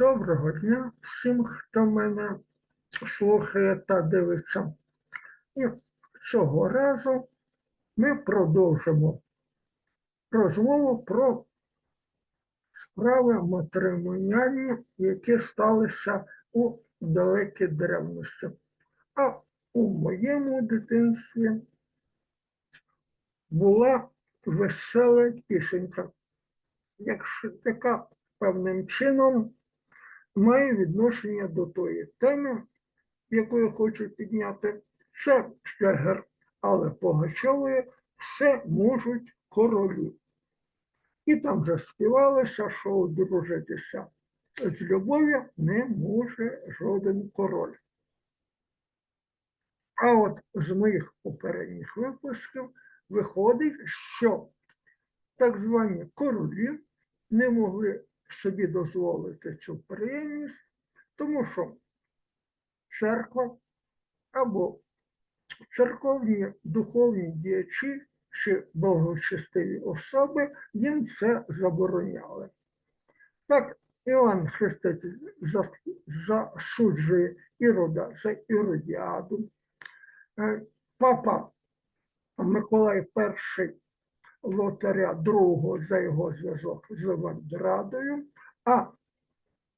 Доброго дня всім, хто мене слухає та дивиться. І цього разу ми продовжимо розмову про справи матримоніальні, які сталися у далекій древності. А у моєму дитинстві була весела пісенька, якщо така певним чином має відношення до тої теми, яку я хочу підняти. Це шлягер, але Погачової все можуть королі. І там вже співалося, що одружитися з любов'ю не може жоден король. А от з моїх попередніх випусків виходить, що так звані королі не могли собі дозволити цю приємність, тому що церква або церковні духовні діячі чи благочестиві особи їм це забороняли. Так, Іоанн Хреститель засуджує Ірода за Іродіаду. Е, Папа Миколай І лотаря другого за його зв'язок з Вандрадою, а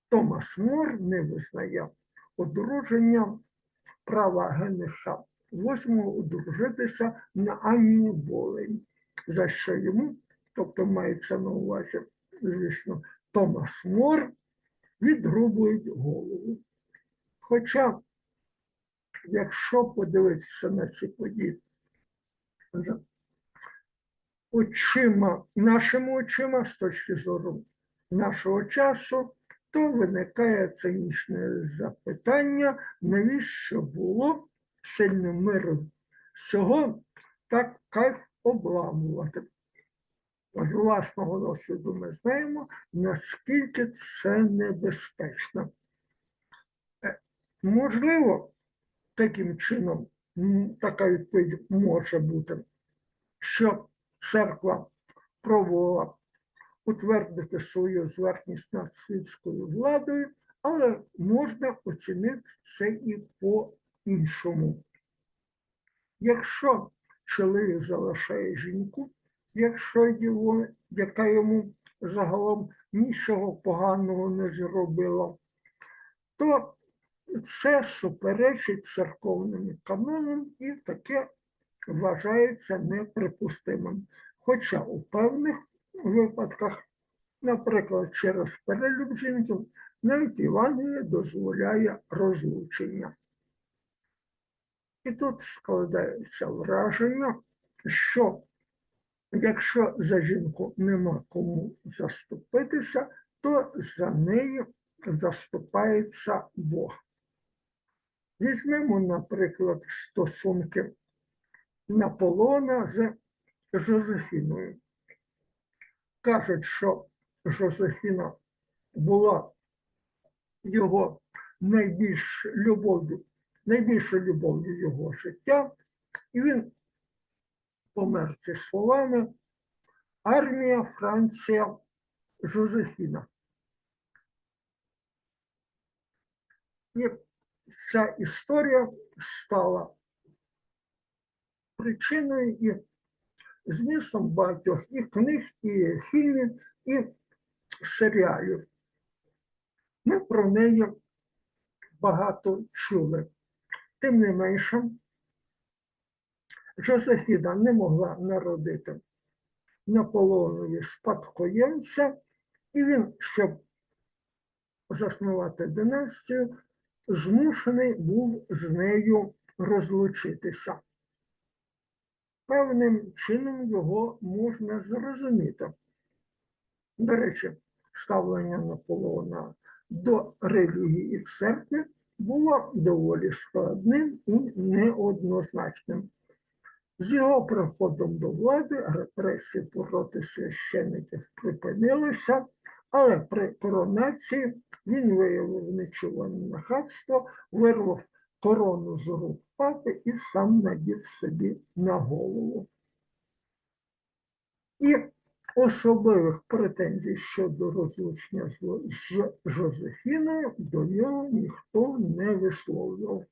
Томас Мор не визнає одруження права Генриха VIII одружитися на Анні Болень, за що йому, тобто мається на увазі, звісно, Томас Мор, відрубують голову. Хоча, якщо подивитися на ці події, очима, нашими очима, з точки зору нашого часу, то виникає цинічне запитання, навіщо було сильним миром всього так кайф обламувати. З власного досвіду ми знаємо, наскільки це небезпечно. Е, Можливо, таким чином така відповідь може бути, що церква пробувала утвердити свою зверхність над світською владою, але можна оцінити це і по-іншому. Якщо чоловік залишає жінку, якщо його, яка йому загалом нічого поганого не зробила, то це суперечить церковним канонам і таке вважається неприпустимим. Хоча у певних випадках, наприклад, через перелюб жінки, навіть Євангеліє дозволяє розлучення. І тут складається враження, що якщо за жінку нема кому заступитися, то за нею заступається Бог. Візьмемо, наприклад, стосунки Наполеона з Жозефіною. Кажуть, що Жозефіна була його найбільш любов'ю, найбільшою любов'ю його життя, і він помер зі словами Армія, Франція, Жозефіна. І ця історія стала причиною і змістом багатьох і книг, і фільмів, і серіалів. Ми про неї багато чули. Тим не менше, Жозефіна не могла народити Наполеонові спадкоємця, і він, щоб заснувати династію, змушений був з нею розлучитися. Певним чином його можна зрозуміти. До речі, ставлення Наполеона до релігії і церкви було доволі складним і неоднозначним. З його приходом до влади репресії проти священників припинилися, але при коронації він виявив нечуване нахабство, вирвав корону з рук папи і сам надів собі на голову. І особливих претензій щодо розлучення з, Жозефіною до нього ніхто не висловлював.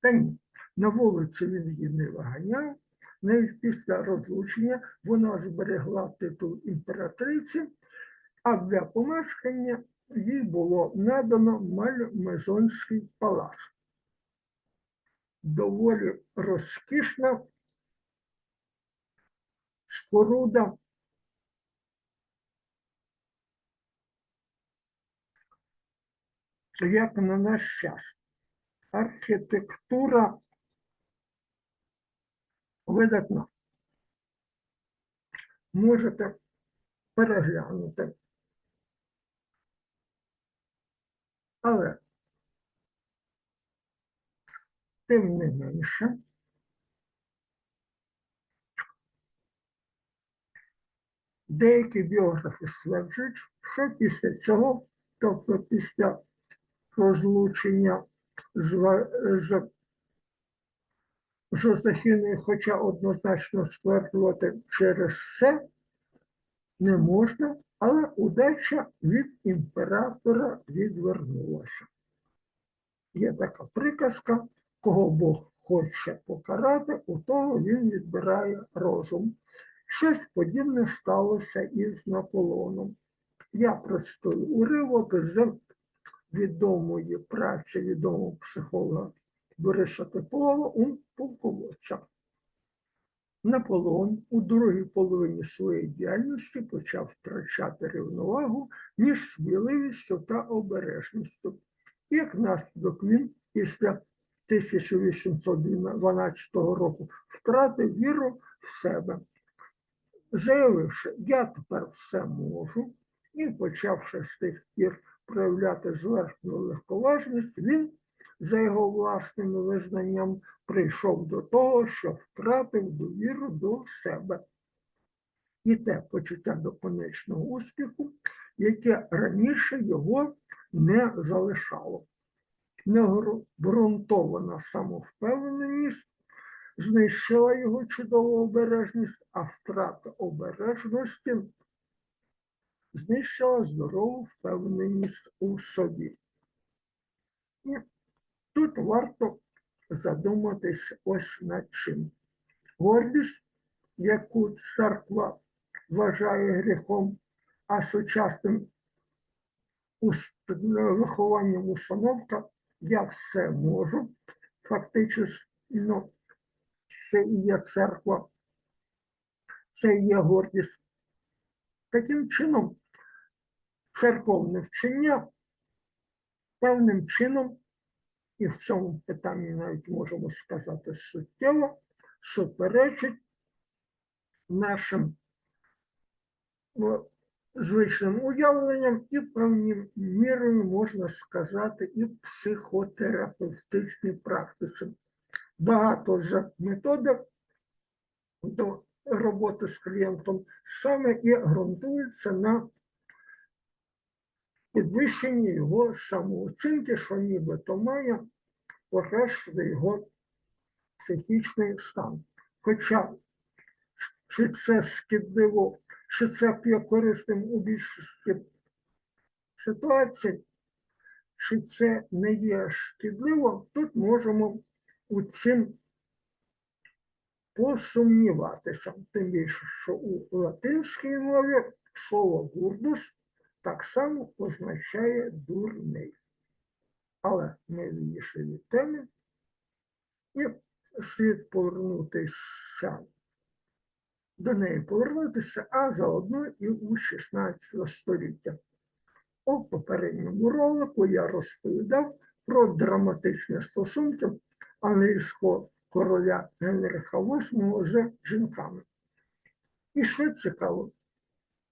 Та ні, на вулиці він її не виганяв. Навіть після розлучення вона зберегла титул імператриці, а для помешкання їй було надано Мальмезонський палац. Доволі розкішна споруда. Як на наш час. Архітектура видатна. Можете переглянути. Але тим не менше, деякі біографи стверджують, що після цього, тобто після розлучення з, з Жозефіною, хоча однозначно стверджувати через це не можна, але удача від імператора відвернулася. Є така приказка, кого Бог хоче покарати, у того він відбирає розум. Щось подібне сталося із Наполеоном. Я процитую уривок з відомої праці відомого психолога Бориса Теплова у полководцях. Наполеон у другій половині своєї діяльності почав втрачати рівновагу між сміливістю та обережністю. Як наслідок він після 1812 року втратив віру в себе, заявивши, я тепер все можу, і почавши з тих пір проявляти зверхну легковажність, він, за його власним визнанням, прийшов до того, що втратив довіру до себе. І те почуття до конечного успіху, яке раніше його не залишало. Необґрунтована самовпевненість знищила його чудову обережність, а втрата обережності знищила здорову впевненість у собі. Тут варто задуматись ось над чим. Гордість, яку церква вважає гріхом, а сучасним вихованням установка я все можу, фактично це і є церква, це і є гордість. Таким чином, церковне вчення певним чином, і в цьому питанні навіть можемо сказати суттєво, суперечить нашим звичним уявленням і певною мірою можна сказати і психотерапевтичній практиці. Багато з методик до роботи з клієнтом саме і ґрунтується на підвищенні його самооцінки, що нібито має покращити його психічний стан. Хоча чи це шкідливо, чи це є корисним у більшості ситуацій, чи це не є шкідливо, тут можемо у цим посумніватися. Тим більше, що у латинській мові слово гурдус так само означає дурний. Але ми відійшли від теми і слід повернутися до неї повернутися, а заодно і у 16 століття. У попередньому ролику я розповідав про драматичні стосунки англійського короля Генриха VIII з жінками. І що цікаво,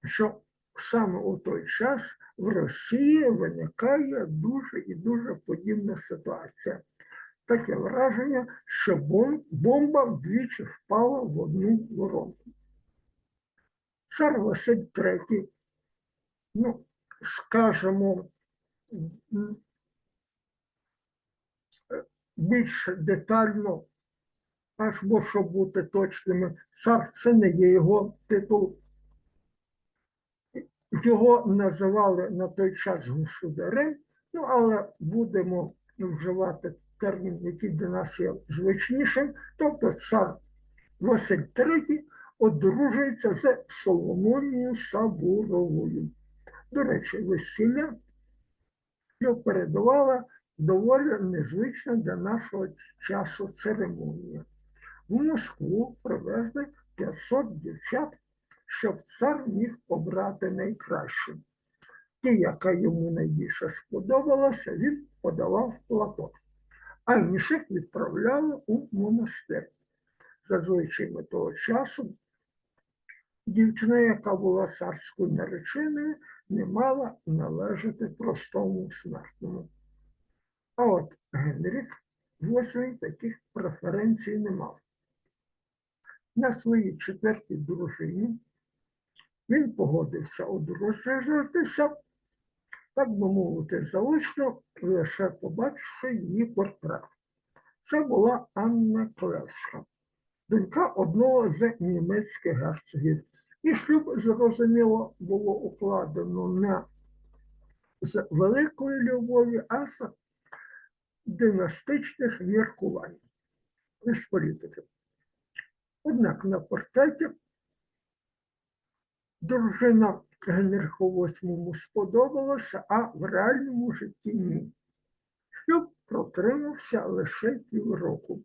що саме у той час в Росії виникає дуже і дуже подібна ситуація. Таке враження, що бомба вдвічі впала в одну воронку. Цар Василь III, ну, скажімо, більш детально, аж бо щоб бути точними, цар це не є його титул, його називали на той час государем, ну але будемо вживати термін, який для нас є звичнішим, тобто цар Василь III одружується з Соломонією Сабуровою. До речі, весілля що передувала доволі незвична для нашого часу церемонія. В Москву привезли 500 дівчат, щоб цар міг обрати найкращу. Ті, яка йому найбільше сподобалася, він подавав платок, а інших відправляли у монастир. За звичаями того часу дівчина, яка була царською нареченою, не мала належати простому смертному. А от Генріх VIII таких преференцій не мав. На своїй четвертій дружині він погодився одружитися, так би мовити, заочно, лише побачивши її портрет. Це була Анна Клевська, донька одного з німецьких герцогів. І шлюб, зрозуміло, було укладено не з великої любові, а з династичних міркувань, не з політики. Однак на портреті дружина Генриху VIII сподобалася, а в реальному житті ні. Шлюб протримався лише півроку.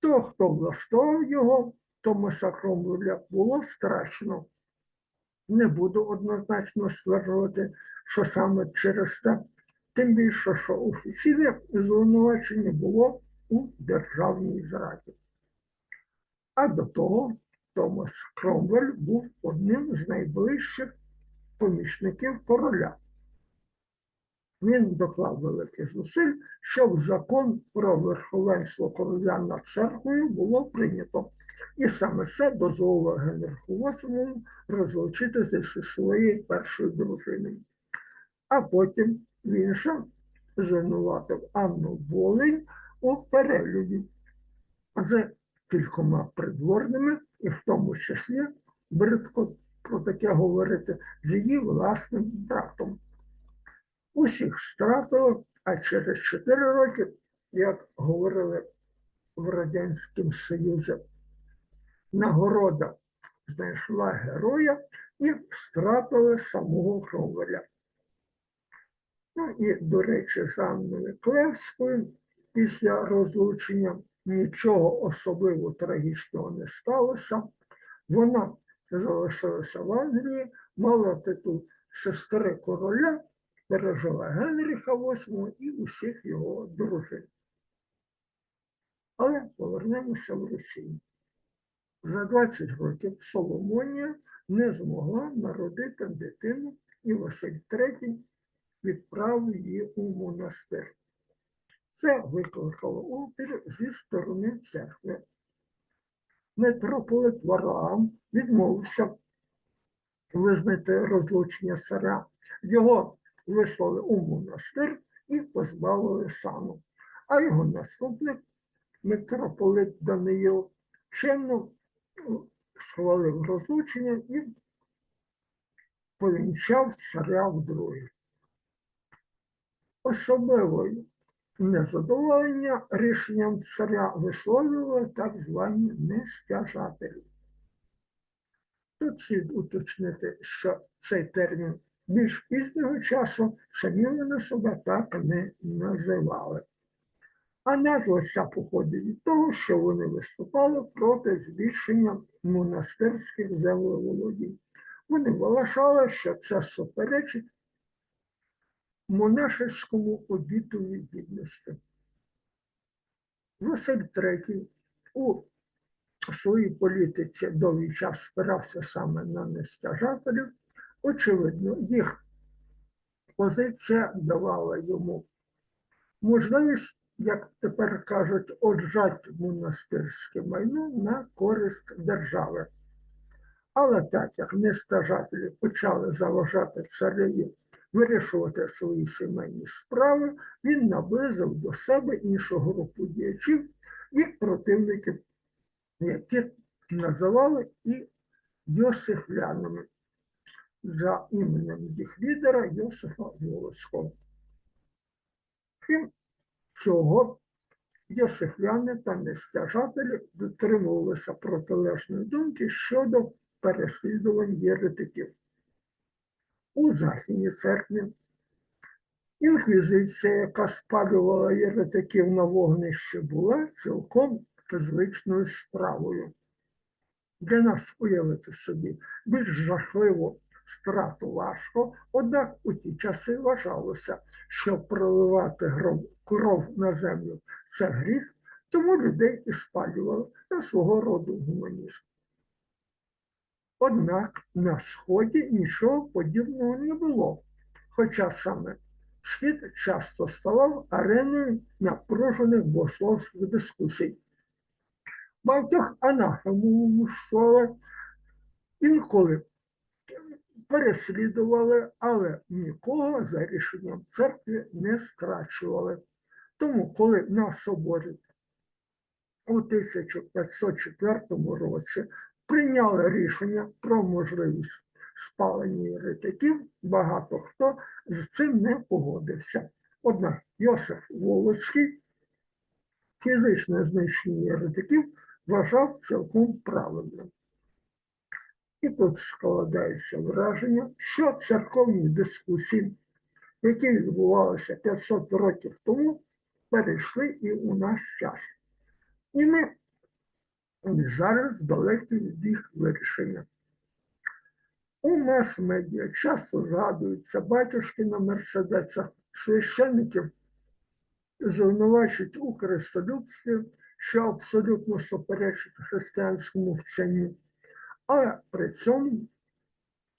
То, хто влаштовував його, Томаса Кромвеля було страшно. Не буду однозначно стверджувати, що саме через це, тим більше, що офіційне звинувачення було у державній зраді. А до того Томас Кромвель був одним з найближчих помічників короля. Він доклав великих зусиль, щоб закон про верховенство короля над церквою було прийнято. І саме це дозволило Генриху VIII розлучитися зі своєю першою дружиною. А потім він ще звинуватив Анну Болень у перелюді з кількома придворними, і в тому числі бридко про таке говорити, з її власним братом. Усіх стратили, а через 4 роки, як говорили в Радянському Союзі, нагорода знайшла героя і стратили самого Кромвеля. Ну і, до речі, з Анною Клевською після розлучення нічого особливо трагічного не сталося. Вона залишилася в Англії, мала титул сестри короля, пережила Генріха VIII і усіх його дружин. Але повернемося в Росію. За 20 років Соломонія не змогла народити дитину, і Василь III відправив її у монастир. Це викликало опір зі сторони церкви. Митрополит Варлаам відмовився визнати розлучення царя. Його вислали у монастир і позбавили сану. А його наступник, митрополит Даниїл, чинно схвалив розлучення і повінчав царя вдруге. Особливою незадоволення рішенням царя висловлювали так звані нестяжателі. Тут слід уточнити, що цей термін більш пізнього часу самі вони себе так не називали. А назва ця походить від того, що вони виступали проти збільшення монастирських землеволодінь. Вони вважали, що це суперечить монашеському обітові гідності. Василь III у своїй політиці довгий час спирався саме на нестяжателів. Очевидно, їх позиція давала йому можливість, як тепер кажуть, отжати монастирське майно на користь держави. Але так як нестяжателі почали заважати цареві вирішувати свої сімейні справи, він наблизив до себе іншу групу діячів і противників, які називали і Йосифлянами. за іменем їх лідера Йосифа Волоцького. Крім цього, Йосифляни та нестяжателі дотримувалися протилежної думки щодо переслідувань єретиків. У Західній церкві інквізиція, яка спалювала єретиків на вогнищі, була цілком звичною справою. Для нас уявити собі більш жахливу страту важко, однак у ті часи вважалося, що проливати кров на землю це гріх, тому людей і спалювали на свого роду гуманізм. Однак на Сході нічого подібного не було, хоча саме Схід часто ставав ареною напружених богословських дискусій. Багатьох анафемовому школи інколи переслідували, але нікого за рішенням церкви не страчували. Тому, коли на соборі у 1504 році прийняли рішення про можливість спалення єретиків, багато хто з цим не погодився. Однак Йосиф Волоцький фізичне знищення єретиків вважав цілком правильним. І тут складається враження, що церковні дискусії, які відбувалися 500 років тому, перейшли і у наш час. І ми зараз далекі від їх вирішення. У мас-медіа часто згадуються батюшки на мерседесах, священників звинувачують у користолюбстві, що абсолютно суперечить християнському вченню. Але при цьому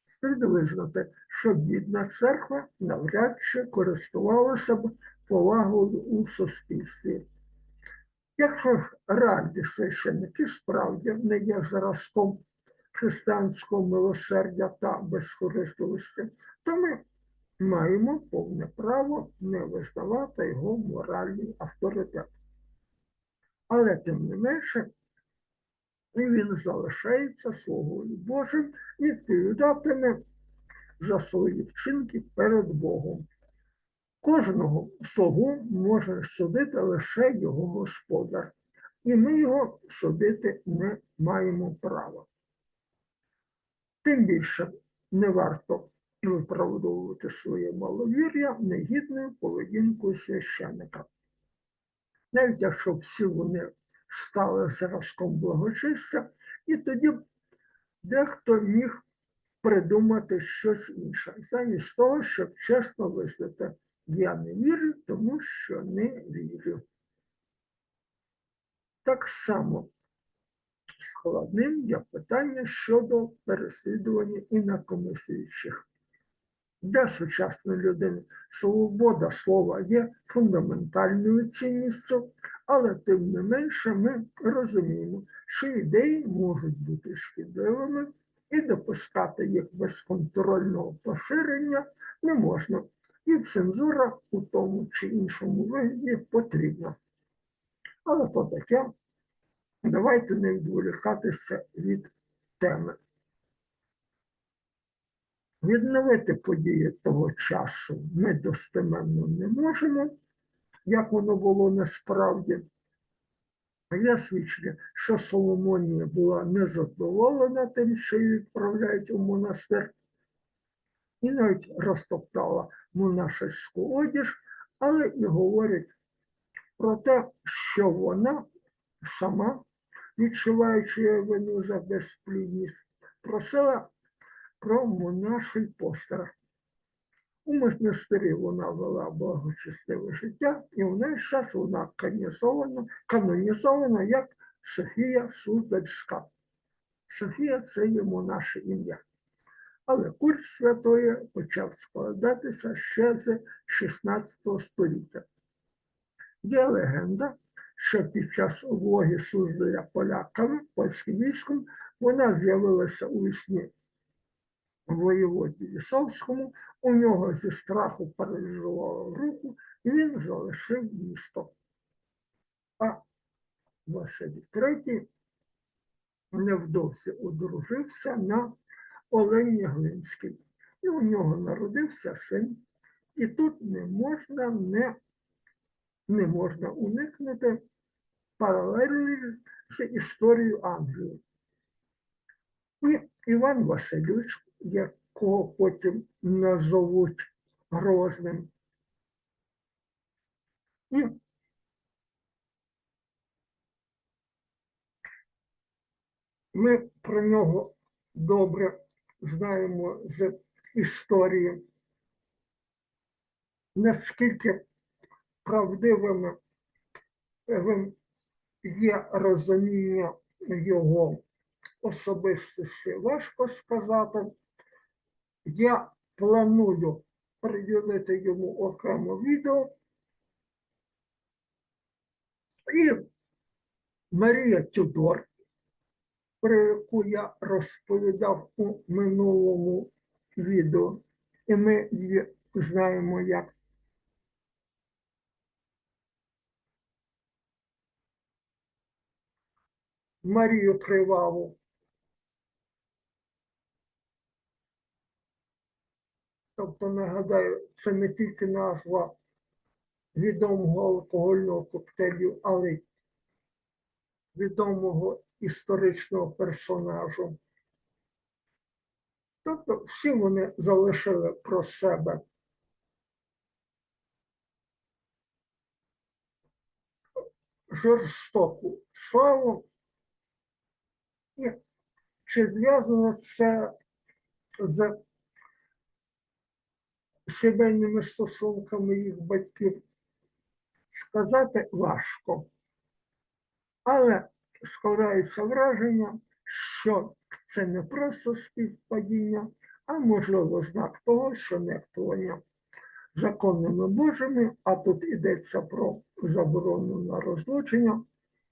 слід визнати, що бідна церква навряд чи користувалася б повагою у суспільстві. Якщо ж раді священники справді не є зразком християнського милосердя та безкорисливості, то ми маємо повне право не визнавати його моральний авторитет. Але тим не менше, він залишається слугою Божим і відповідатиме за свої вчинки перед Богом. Кожного слугу може судити лише його господар, і ми його судити не маємо права. Тим більше не варто виправдовувати своє маловір'я негідною поведінкою священника. Навіть якщо всі вони стали зразком благочистя, і тоді дехто міг придумати щось інше, замість того, щоб чесно визнати, я не вірю, тому що не вірю. Так само складним є питання щодо переслідування інакомислюючих. Для сучасної людини свобода слова є фундаментальною цінністю, але тим не менше ми розуміємо, що ідеї можуть бути шкідливими і допускати їх безконтрольного поширення не можна. І цензура у тому чи іншому вигляді потрібна. Але то таке, давайте не відволікатися від теми. Відновити події того часу ми достеменно не можемо, як воно було насправді. Є свідчення, що Соломонія була незадоволена тим, що її відправляють у монастир, і навіть розтоптала монашеську одіж, але і говорить про те, що вона сама, відчуваючи вину за безплідність, просила про монаший постер. У монастирі вона вела благочестиве життя, і в наш час вона канонізована, канонізована як Софія Суздальська. Софія це йому наше ім'я. Але культ святої почав складатися ще з 16 століття. Є легенда, що під час облоги Суздаля поляками, польським військом, вона з'явилася у вісні воєводі Лісовському, у нього зі страху паралізувало руку, і він залишив місто. А Василь III невдовзі одружився на Олені Глинській. і у нього народився син. І тут не можна не, не можна уникнути паралелі з історією Англії. І Іван Васильович, якого потім назовуть Грозним. І ми про нього добре знаємо з історії, наскільки правдивими е, є розуміння його особистості, важко сказати. Я планую приділити йому окремо відео. І Марія Тюдор, про яку я розповідав у минулому відео, і ми її знаємо як Марію Криваву. Тобто, нагадаю, це не тільки назва відомого алкогольного коктейлю, але й відомого історичного персонажу. Тобто всі вони залишили про себе жорстоку славу. І чи зв'язано це з сімейними стосунками їх батьків, сказати важко. Але складається враження, що це не просто співпадіння, а можливо знак того, що нехтування законними Божими, а тут йдеться про заборону на розлучення,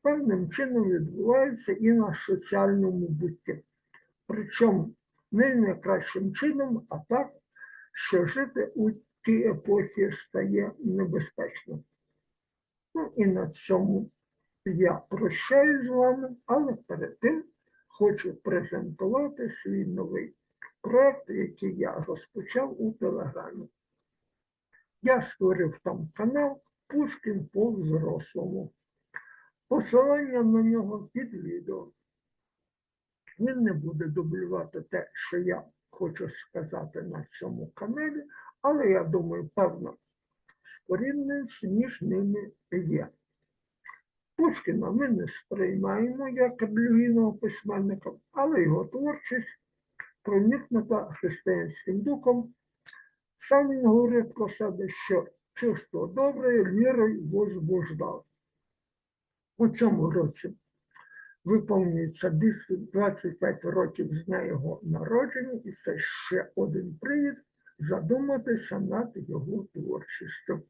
певним чином відбувається і на соціальному бутті. Причому не найкращим чином, а так, що жити у тій епохі стає небезпечно. Ну і на цьому я прощаюсь з вами, але перед тим хочу презентувати свій новий проект, який я розпочав у Телеграмі. Я створив там канал Пушкін по взрослому. Посилання на нього під відео. Він не буде дублювати те, що я хочу сказати на цьому каналі, але я думаю, певна спорідненість між ними є. Пушкіна ми не сприймаємо як релігійного письменника, але його творчість проникнута християнським духом. Сам він говорить про себе, що чувство добре вірою возбуждав. У цьому році виповнюється 25 років з дня його народження, і це ще один привід задуматися над його творчістю.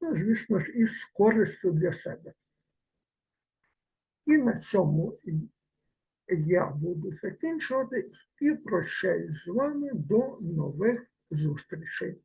Ну, звісно ж, і з користю для себе. І на цьому я буду закінчувати і прощаюсь з вами до нових зустрічей.